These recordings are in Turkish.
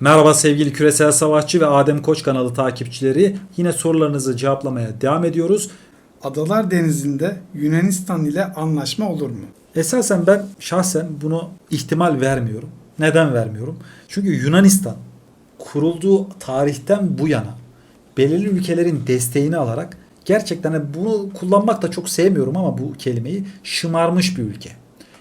Merhaba sevgili Küresel Savaşçı ve Adem Koç kanalı takipçileri. Yine sorularınızı cevaplamaya devam ediyoruz. Adalar Denizi'nde Yunanistan ile anlaşma olur mu? Esasen ben şahsen bunu ihtimal vermiyorum. Neden vermiyorum? Çünkü Yunanistan kurulduğu tarihten bu yana belirli ülkelerin desteğini alarak gerçekten de bunu kullanmak da çok sevmiyorum ama bu kelimeyi şımarmış bir ülke.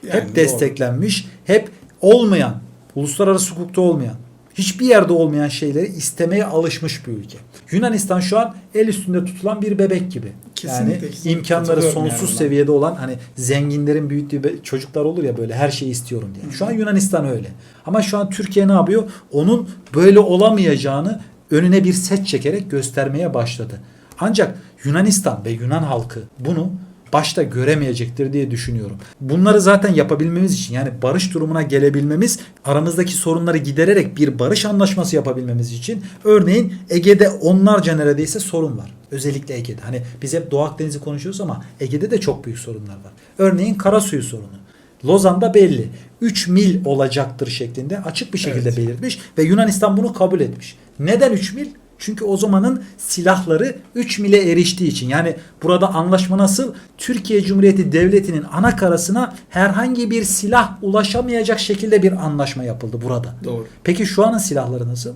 Yani hep doğru. desteklenmiş, hep olmayan, uluslararası hukukta olmayan, hiçbir yerde olmayan şeyleri istemeye alışmış bir ülke. Yunanistan şu an el üstünde tutulan bir bebek gibi. Kesinlikle, yani imkanları sonsuz yani seviyede olan hani zenginlerin büyüttüğü çocuklar olur ya böyle her şeyi istiyorum diye. Şu an Yunanistan öyle. Ama şu an Türkiye ne yapıyor? Onun böyle olamayacağını önüne bir set çekerek göstermeye başladı. Ancak Yunanistan ve Yunan halkı bunu başta göremeyecektir diye düşünüyorum. Bunları zaten yapabilmemiz için yani barış durumuna gelebilmemiz, aramızdaki sorunları gidererek bir barış anlaşması yapabilmemiz için örneğin Ege'de onlarca neredeyse sorun var. Özellikle Ege'de. Hani biz hep Doğu Akdeniz'i konuşuyoruz ama Ege'de de çok büyük sorunlar var. Örneğin Karasuyu sorunu. Lozan'da belli. 3 mil olacaktır şeklinde açık bir şekilde Evet. belirtmiş ve Yunanistan bunu kabul etmiş. Neden 3 mil? Çünkü o zamanın silahları 3 mile eriştiği için. Yani burada anlaşma nasıl? Türkiye Cumhuriyeti Devleti'nin ana karasına herhangi bir silah ulaşamayacak şekilde bir anlaşma yapıldı burada. Doğru. Peki şu anın silahları nasıl?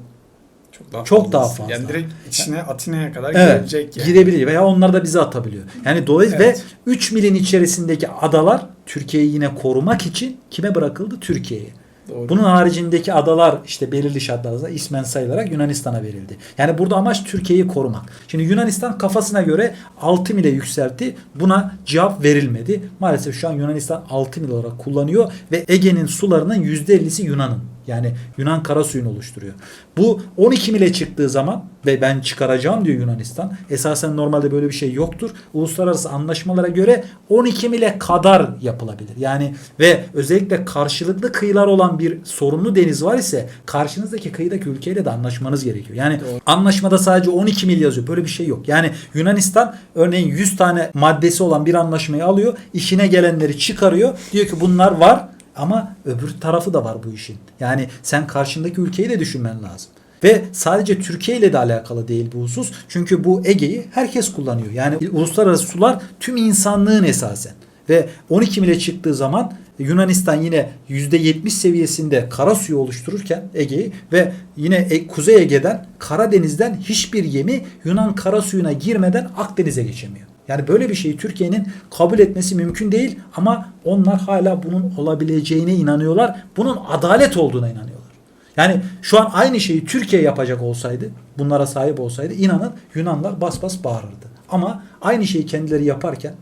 Çok daha Çok daha fazlası. fazla. Yani direkt içine Atina'ya kadar Evet. girecek yani. Gidebiliyor veya onlar da bize atabiliyor. Yani dolayısıyla Evet. ve 3 milin içerisindeki adalar Türkiye'yi yine korumak için kime bırakıldı? Türkiye'ye. Doğru. Bunun haricindeki adalar işte belirli şartlarda ismen sayılarak Yunanistan'a verildi. Yani burada amaç Türkiye'yi korumak. Şimdi Yunanistan kafasına göre 6 mile yükseltti. Buna cevap verilmedi. Maalesef şu an Yunanistan 6 mil olarak kullanıyor ve Ege'nin sularının %50'si Yunan'ın. Yani Yunan karasuyunu oluşturuyor. Bu 12 mile çıktığı zaman ve ben çıkaracağım diyor Yunanistan. Esasen normalde böyle bir şey yoktur. Uluslararası anlaşmalara göre 12 mile kadar yapılabilir. Yani ve özellikle karşılıklı kıyılar olan bir sorunlu deniz var ise karşınızdaki kıyıdaki ülkeyle de anlaşmanız gerekiyor. Yani Doğru. anlaşmada sadece 12 mil yazıyor. Böyle bir şey yok. Yani Yunanistan örneğin 100 tane maddesi olan bir anlaşmayı alıyor. işine gelenleri çıkarıyor. Diyor ki bunlar var ama öbür tarafı da var bu işin. Yani sen karşındaki ülkeyi de düşünmen lazım. Ve sadece Türkiye ile de alakalı değil bu husus. Çünkü bu Ege'yi herkes kullanıyor. Yani uluslararası sular tüm insanlığın esasen. Ve 12 mile çıktığı zaman Yunanistan yine %70 seviyesinde kara suyu oluştururken Ege'yi ve yine E- Kuzey Ege'den Karadeniz'den hiçbir gemi Yunan kara suyuna girmeden Akdeniz'e geçemiyor. Yani böyle bir şeyi Türkiye'nin kabul etmesi mümkün değil ama onlar hala bunun olabileceğine inanıyorlar. Bunun adalet olduğuna inanıyorlar. Yani şu an aynı şeyi Türkiye yapacak olsaydı, bunlara sahip olsaydı inanın Yunanlar bas bas bağırırdı. Ama aynı şeyi kendileri yaparken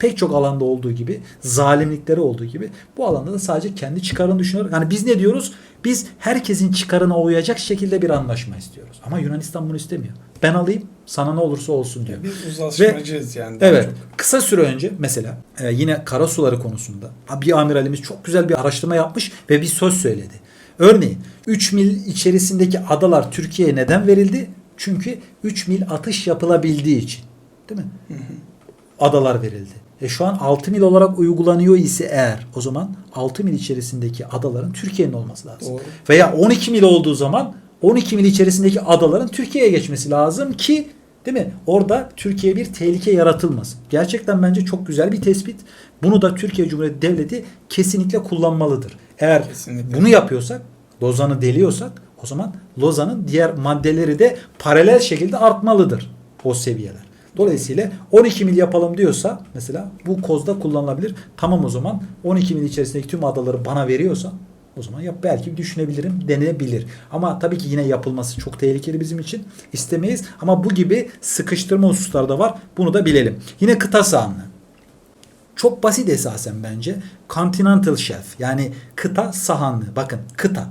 pek çok alanda olduğu gibi, zalimlikleri olduğu gibi bu alanda da sadece kendi çıkarını düşünüyor. Yani biz ne diyoruz? Biz herkesin çıkarına uyacak şekilde bir anlaşma istiyoruz. Ama Yunanistan bunu istemiyor. Ben alayım, sana ne olursa olsun diyor. Biz uzlaşmacıyız yani. daha Evet. çok. Kısa süre önce mesela e, yine kara suları konusunda bir amiralimiz çok güzel bir araştırma yapmış ve bir söz söyledi. Örneğin 3 mil içerisindeki adalar Türkiye'ye neden verildi? Çünkü 3 mil atış yapılabildiği için. Değil mi? Adalar verildi. E şu an 6 mil olarak uygulanıyor ise eğer o zaman 6 mil içerisindeki adaların Türkiye'nin olması lazım. Doğru. Veya 12 mil olduğu zaman 12 mil içerisindeki adaların Türkiye'ye geçmesi lazım ki değil mi? Orada Türkiye bir tehlike yaratılmasın. Gerçekten bence çok güzel bir tespit. Bunu da Türkiye Cumhuriyeti Devleti kesinlikle kullanmalıdır. Eğer Kesinlikle. bunu yapıyorsak, Lozan'ı deliyorsak o zaman Lozan'ın diğer maddeleri de paralel şekilde artmalıdır o seviyeler. Dolayısıyla 12 mil yapalım diyorsa mesela bu kozda kullanılabilir. Tamam o zaman 12 mil içerisindeki tüm adaları bana veriyorsa o zaman yap belki düşünebilirim, denenebilir. Ama tabii ki yine yapılması çok tehlikeli bizim için. İstemeyiz ama bu gibi sıkıştırma hususları da var. Bunu da bilelim. Yine kıta sahanlığı. Çok basit esasen bence. Continental Shelf yani kıta sahanlığı. Bakın kıta.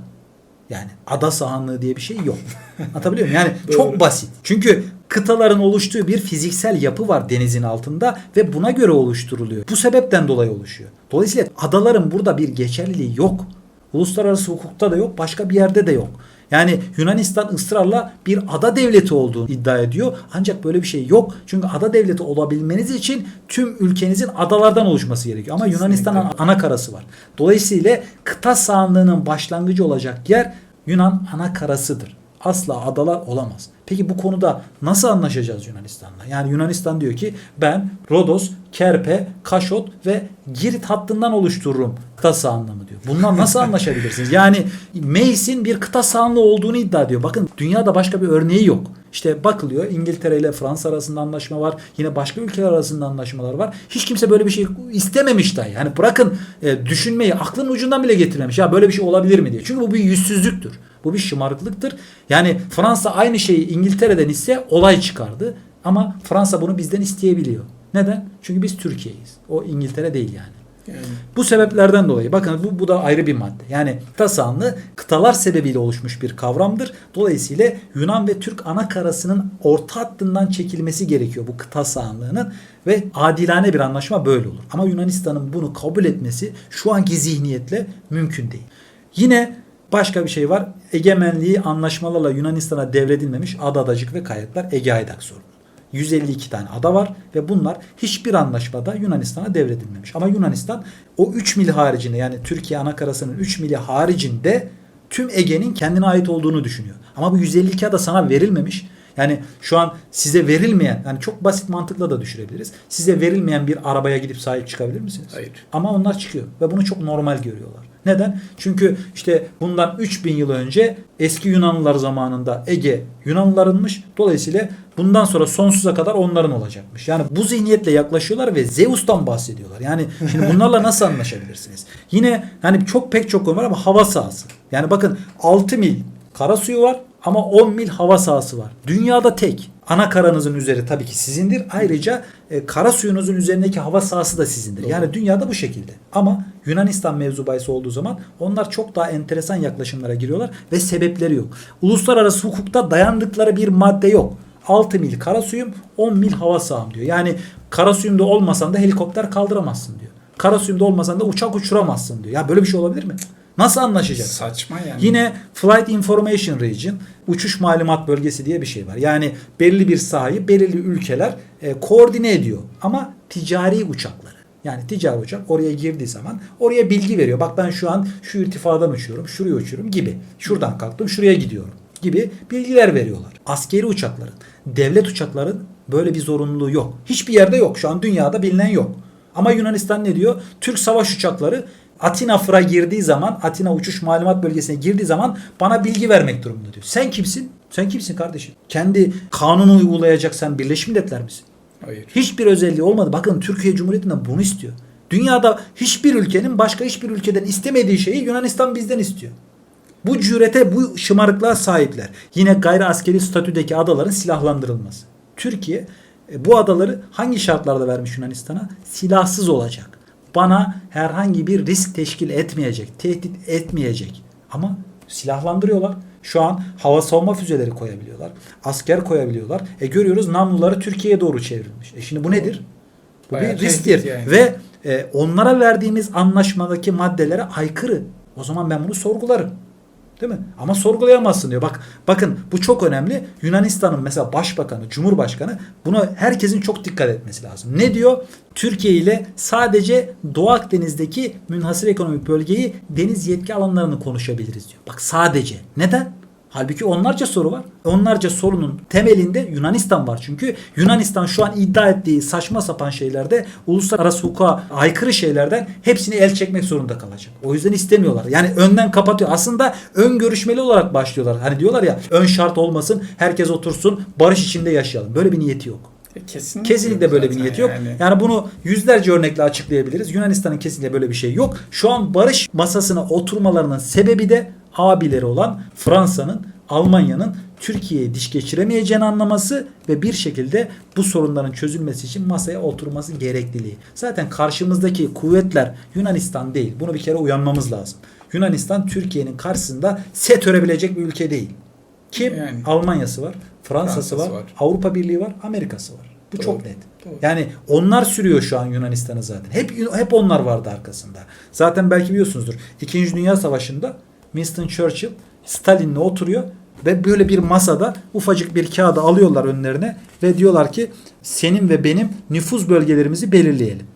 Yani ada sahanlığı diye bir şey yok. Anlatabiliyor muyum? Yani çok basit. Çünkü kıtaların oluştuğu bir fiziksel yapı var denizin altında ve buna göre oluşturuluyor. Bu sebepten dolayı oluşuyor. Dolayısıyla adaların burada bir geçerliliği yok. Uluslararası hukukta da yok, başka bir yerde de yok. Yani Yunanistan ısrarla bir ada devleti olduğunu iddia ediyor. Ancak böyle bir şey yok. Çünkü ada devleti olabilmeniz için tüm ülkenizin adalardan oluşması gerekiyor. Ama. Yunanistan'ın ana karası var. Dolayısıyla kıta sahanlığının başlangıcı olacak yer Yunan ana karasıdır. Asla adalar olamaz. Peki bu konuda nasıl anlaşacağız Yunanistan'la? Yani Yunanistan diyor ki ben Rodos, Kerpe, Kaşot ve Girit hattından oluştururum kıta sahanlığımı diyor. Bunlar nasıl anlaşabilirsiniz? Yani Meis'in bir kıta sahanlığı olduğunu iddia ediyor. Bakın dünyada başka bir örneği yok. İşte bakılıyor İngiltere ile Fransa arasında anlaşma var. Yine başka ülkeler arasında anlaşmalar var. Hiç kimse böyle bir şey istememiş dahi. Yani bırakın e, düşünmeyi aklın ucundan bile getirmemiş. Ya böyle bir şey olabilir mi diye. Çünkü bu bir yüzsüzlüktür. Bu bir şımarıklıktır. Yani Fransa aynı şeyi İngiltere'den ise olay çıkardı. Ama Fransa bunu bizden isteyebiliyor. Neden? Çünkü biz Türkiye'yiz. O İngiltere değil yani. Yani Bu sebeplerden dolayı bakın bu, bu da ayrı bir madde. Yani kıta sahanlığı kıtalar sebebiyle oluşmuş bir kavramdır. Dolayısıyla Yunan ve Türk ana karasının orta hattından çekilmesi gerekiyor bu kıta sahanlığının ve adilane bir anlaşma böyle olur. Ama Yunanistan'ın bunu kabul etmesi şu anki zihniyetle mümkün değil. Yine başka bir şey var. Egemenliği anlaşmalarla Yunanistan'a devredilmemiş ada adacık ve kayıtlar Ege Aydak sorunu. 152 tane ada var ve bunlar hiçbir anlaşmada Yunanistan'a devredilmemiş. Ama Yunanistan o 3 mil haricinde yani Türkiye anakarasının 3 mili haricinde tüm Ege'nin kendine ait olduğunu düşünüyor. Ama bu 152 ada sana verilmemiş. Yani şu an size verilmeyen, yani çok basit mantıkla da düşürebiliriz. Size verilmeyen bir arabaya gidip sahip çıkabilir misiniz? Hayır. Ama onlar çıkıyor ve bunu çok normal görüyorlar. Neden? Çünkü işte bundan 3000 yıl önce eski Yunanlılar zamanında Ege Yunanlılarınmış. Dolayısıyla bundan sonra sonsuza kadar onların olacakmış. Yani bu zihniyetle yaklaşıyorlar ve Zeus'tan bahsediyorlar. Yani şimdi bunlarla nasıl anlaşabilirsiniz? Yine hani çok pek çok konu var ama hava sahası. Yani bakın 6 mil kara suyu var ama 10 mil hava sahası var. Dünyada tek. Ana karanızın üzeri tabii ki sizindir. Ayrıca e, kara suyunuzun üzerindeki hava sahası da sizindir. Yani dünyada bu şekilde. Ama Yunanistan mevzu bahis olduğu zaman onlar çok daha enteresan yaklaşımlara giriyorlar ve sebepleri yok. Uluslararası hukukta dayandıkları bir madde yok. 6 mil kara suyum, 10 mil hava saham diyor. Yani kara suyumda olmasan da helikopter kaldıramazsın diyor. Kara suyumda olmasan da uçak uçuramazsın diyor. Ya böyle bir şey olabilir mi? Nasıl anlaşacağız? saçma yani. Yine Flight Information Region, uçuş malumat bölgesi diye bir şey var. Yani belirli bir sahayı belirli ülkeler e, koordine ediyor. Ama ticari uçakları. Yani ticari uçak oraya girdiği zaman oraya bilgi veriyor. Bak ben şu an şu irtifadan uçuyorum, şuraya uçuyorum gibi. Şuradan kalktım, şuraya gidiyorum gibi bilgiler veriyorlar. Askeri uçakların, devlet uçakların böyle bir zorunluluğu yok. Hiçbir yerde yok. Şu an dünyada bilinen yok. Ama Yunanistan ne diyor? Türk savaş uçakları Atina Fır'a girdiği zaman, Atina uçuş malumat bölgesine girdiği zaman bana bilgi vermek durumunda diyor. Sen kimsin? Sen kimsin kardeşim? Kendi kanunu uygulayacak sen Birleşmiş Milletler misin? Hayır. Hiçbir özelliği olmadı. Bakın Türkiye Cumhuriyeti'nden bunu istiyor. Dünyada hiçbir ülkenin başka hiçbir ülkeden istemediği şeyi Yunanistan bizden istiyor. Bu cürete, bu şımarıklığa sahipler. Yine gayri askeri statüdeki adaların silahlandırılması. Türkiye e, bu adaları hangi şartlarda vermiş Yunanistan'a? Silahsız olacak. Bana herhangi bir risk teşkil etmeyecek, tehdit etmeyecek. Ama silahlandırıyorlar. Şu an hava savunma füzeleri koyabiliyorlar. Asker koyabiliyorlar. E görüyoruz namluları Türkiye'ye doğru çevrilmiş. E şimdi bu nedir? Bu Bayağı bir risktir. yani. Ve e, onlara verdiğimiz anlaşmadaki maddelere aykırı. O zaman ben bunu sorgularım. Değil mi? Ama sorgulayamazsın diyor. Bak bakın bu çok önemli. Yunanistan'ın mesela başbakanı, cumhurbaşkanı buna herkesin çok dikkat etmesi lazım. Ne diyor? Türkiye ile sadece Doğu Akdeniz'deki münhasır ekonomik bölgeyi deniz yetki alanlarını konuşabiliriz diyor. Bak sadece. Neden? Halbuki onlarca soru var. Onlarca sorunun temelinde Yunanistan var. Çünkü Yunanistan şu an iddia ettiği saçma sapan şeylerde uluslararası hukuka aykırı şeylerden hepsini el çekmek zorunda kalacak. O yüzden istemiyorlar. Yani önden kapatıyor. Aslında ön görüşmeli olarak başlıyorlar. Hani diyorlar ya ön şart olmasın, herkes otursun, barış içinde yaşayalım. Böyle bir niyeti yok. E, Kesinlikle, Kesinlikle böyle bir niyeti yok. yani. Yani bunu yüzlerce örnekle açıklayabiliriz. Yunanistan'ın kesinlikle böyle bir şey yok. Şu an barış masasına oturmalarının sebebi de abileri olan Fransa'nın, Almanya'nın Türkiye'ye diş geçiremeyeceğini anlaması ve bir şekilde bu sorunların çözülmesi için masaya oturması gerekliliği. Zaten karşımızdaki kuvvetler Yunanistan değil. Bunu bir kere uyanmamız lazım. Yunanistan Türkiye'nin karşısında set örebilecek bir ülke değil. Kim? Yani. Almanya'sı var, Fransa'sı Fransa'sı var, var. Avrupa Birliği var, Amerika'sı var. Bu Doğru. çok net. Doğru. Yani onlar sürüyor şu an Yunanistan'ı zaten. Hep hep onlar vardı arkasında. Zaten belki biliyorsunuzdur. İkinci Dünya Savaşı'nda Winston Churchill Stalin'le oturuyor ve böyle bir masada ufacık bir kağıdı alıyorlar önlerine ve diyorlar ki senin ve benim nüfuz bölgelerimizi belirleyelim.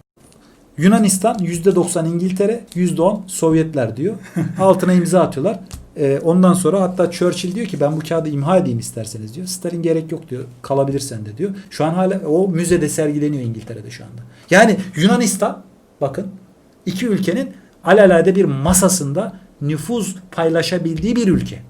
Yunanistan %90 İngiltere, %10 Sovyetler diyor. Altına imza atıyorlar. E, ondan sonra hatta Churchill diyor ki ben bu kağıdı imha edeyim isterseniz diyor. Stalin gerek yok diyor. Kalabilirsen de diyor. Şu an hala o müzede sergileniyor İngiltere'de şu anda. Yani Yunanistan bakın iki ülkenin alelade bir masasında nüfuz paylaşabildiği bir ülke.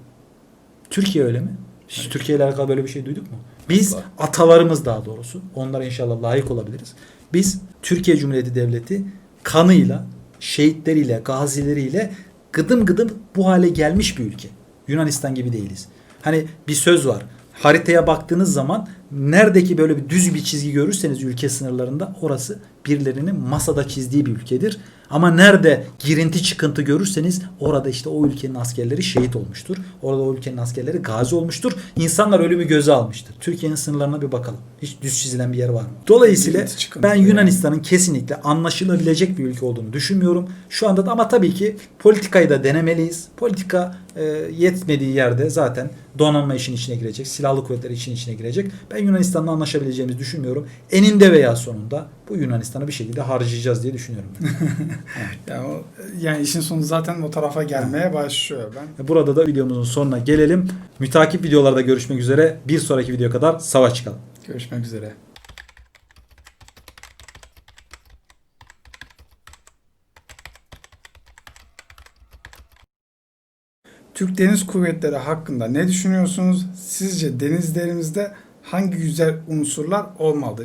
Türkiye öyle mi? Hiç Türkiye ile alakalı böyle bir şey duyduk mu? Biz Var. atalarımız daha doğrusu onlara inşallah layık olabiliriz. Biz Türkiye Cumhuriyeti Devleti kanıyla, şehitleriyle, gazileriyle gıdım gıdım bu hale gelmiş bir ülke. Yunanistan gibi değiliz. Hani bir söz var. Haritaya baktığınız zaman neredeki böyle bir düz bir çizgi görürseniz ülke sınırlarında orası birilerinin masada çizdiği bir ülkedir. Ama nerede girinti çıkıntı görürseniz orada işte o ülkenin askerleri şehit olmuştur. Orada o ülkenin askerleri gazi olmuştur. İnsanlar ölümü göze almıştır. Türkiye'nin sınırlarına bir bakalım. Hiç düz çizilen bir yer var mı? Dolayısıyla ben. Yunanistan'ın kesinlikle anlaşılabilecek bir ülke olduğunu düşünmüyorum. Şu anda da ama tabii ki politikayı da denemeliyiz. Politika e, yetmediği yerde zaten donanma işin içine girecek. Silahlı kuvvetler işin içine girecek. Ben Yunanistan'la anlaşabileceğimizi düşünmüyorum. Eninde veya sonunda bu Yunanistan'ı bir şekilde harcayacağız diye düşünüyorum. Yani, o, yani işin sonu zaten o tarafa gelmeye başlıyor. Ben Burada da videomuzun sonuna gelelim. Mütakip videolarda görüşmek üzere. Bir sonraki video kadar savaş çıkalım. görüşmek üzere. Türk Deniz Kuvvetleri hakkında ne düşünüyorsunuz? Sizce denizlerimizde hangi güzel unsurlar olmalı?